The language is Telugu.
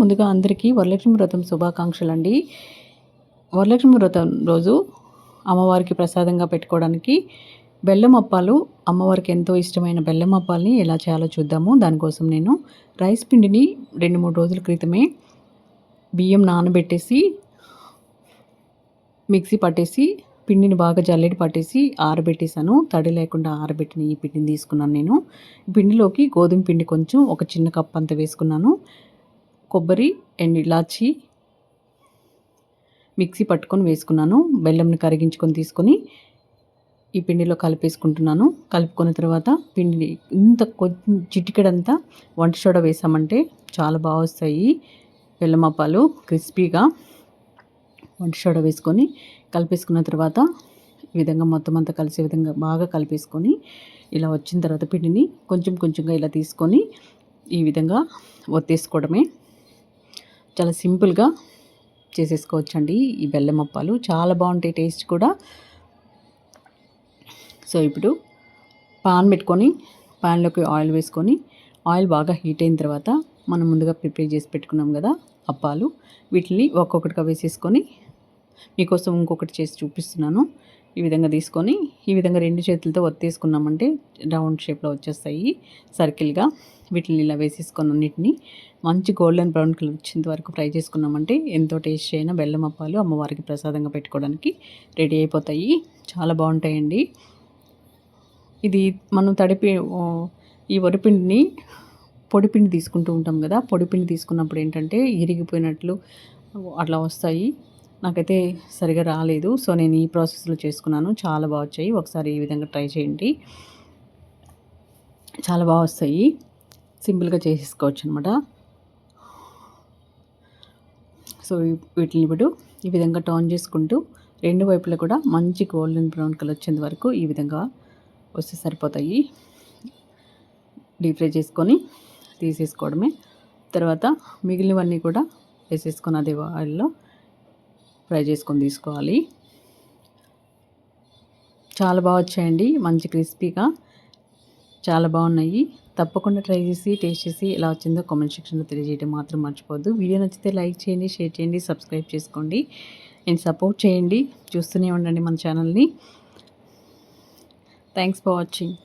ముందుగా అందరికీ వరలక్ష్మి వ్రతం శుభాకాంక్షలు అండి వరలక్ష్మి వ్రతం రోజు అమ్మవారికి ప్రసాదంగా పెట్టుకోవడానికి బెల్లం అప్పాలు అమ్మవారికి ఎంతో ఇష్టమైన బెల్లం అప్పాలని ఎలా చేయాలో చూద్దాము. దానికోసం నేను రైస్ పిండిని రెండు మూడు రోజుల క్రితమే బియ్యం నానబెట్టేసి మిక్సీ పట్టేసి పిండిని బాగా జల్లెడి పట్టేసి ఆరబెట్టేసాను తడి లేకుండా ఆరబెట్టిన ఈ పిండిని తీసుకున్నాను నేను. పిండిలోకి గోధుమ పిండి కొంచెం ఒక చిన్న కప్ అంత వేసుకున్నాను. కొబ్బరి అండ్ ఇలాచి మిక్సీ పట్టుకొని వేసుకున్నాను. బెల్లంని కరిగించుకొని తీసుకొని ఈ పిండిలో కలిపేసుకుంటున్నాను. కలుపుకున్న తర్వాత పిండిని ఇంత కొంచెం చిటికెడంతా వంట సోడా వేసామంటే చాలా బాగా వస్తాయి. బెల్లమప్పాలు క్రిస్పీగా వంట సోడా వేసుకొని కలిపేసుకున్న తర్వాత ఈ విధంగా మొత్తం అంతా కలిసే విధంగా బాగా కలిపేసుకొని ఇలా వచ్చిన తర్వాత పిండిని కొంచెం కొంచెంగా ఇలా తీసుకొని ఈ విధంగా ఒత్తేసుకోవడమే. చాలా సింపుల్గా చేసేసుకోవచ్చండి ఈ బెల్లం అప్పాలు. చాలా బాగుంటాయి టేస్ట్ కూడా. సో ఇప్పుడు పాన్ పెట్టుకొని పాన్లోకి ఆయిల్ వేసుకొని ఆయిల్ బాగా హీట్ అయిన తర్వాత మనం ముందుగా ప్రిపేర్ చేసి పెట్టుకున్నాం కదా అప్పాలు. వీటిని ఒక్కొక్కటిగా వేసేసుకొని మీకోసం ఇంకొకటి చేసి చూపిస్తున్నాను. ఈ విధంగా తీసుకొని ఈ విధంగా రెండు చేతులతో ఒత్తేసుకున్నామంటే రౌండ్ షేప్లో వచ్చేస్తాయి సర్కిల్గా. వీటిని ఇలా వేసేసుకొని అన్నిటిని మంచి గోల్డెన్ బ్రౌన్ కలర్ వచ్చేంత వరకు ఫ్రై చేసుకున్నామంటే ఎంతో టేస్ట్ అయిన బెల్లం అప్పాలు అమ్మవారికి ప్రసాదంగా పెట్టుకోవడానికి రెడీ అయిపోతాయి. చాలా బాగుంటాయండి. ఇది మనం తడిపి ఈ వరిపిండిని పొడిపిండి తీసుకుంటూ ఉంటాం కదా పొడిపిండి తీసుకున్నప్పుడు ఏంటంటే ఇరిగిపోయినట్లు అట్లా వస్తాయి. నాకైతే సరిగా రాలేదు. సో నేను ఈ ప్రాసెస్లో చేసుకున్నాను. చాలా బాగా వచ్చాయి. ఒకసారి ఈ విధంగా ట్రై చేయండి. చాలా బాగా వస్తాయి. సింపుల్గా చేసేసుకోవచ్చు అనమాట సో వీటిని ఇప్పుడు ఈ విధంగా టర్న్ చేసుకుంటూ రెండు వైపులా కూడా మంచి గోల్డెన్ బ్రౌన్ కలర్ వచ్చేంత వరకు ఈ విధంగా వస్తే సరిపోతాయి. డీప్ ఫ్రై చేసుకొని తీసేసుకోవడమే. తర్వాత మిగిలినవన్నీ కూడా వేసేసుకొని అదే ఆయిల్లో ఫ్రై చేసుకొని తీసుకోవాలి. చాలా బాగా వచ్చాయండి మంచి క్రిస్పీగా. చాలా బాగున్నాయి. తప్పకుండా ట్రై చేసి టేస్ట్ చేసి ఎలా వచ్చిందో కామెంట్ సెక్షన్లో తెలియజేయడం మాత్రం మర్చిపోద్దు వీడియో నచ్చితే లైక్ చేయండి షేర్ చేయండి సబ్స్క్రైబ్ చేసుకోండి. అండ్ సపోర్ట్ చేయండి. చూస్తూనే ఉండండి మన ఛానల్ని. Thanks for watching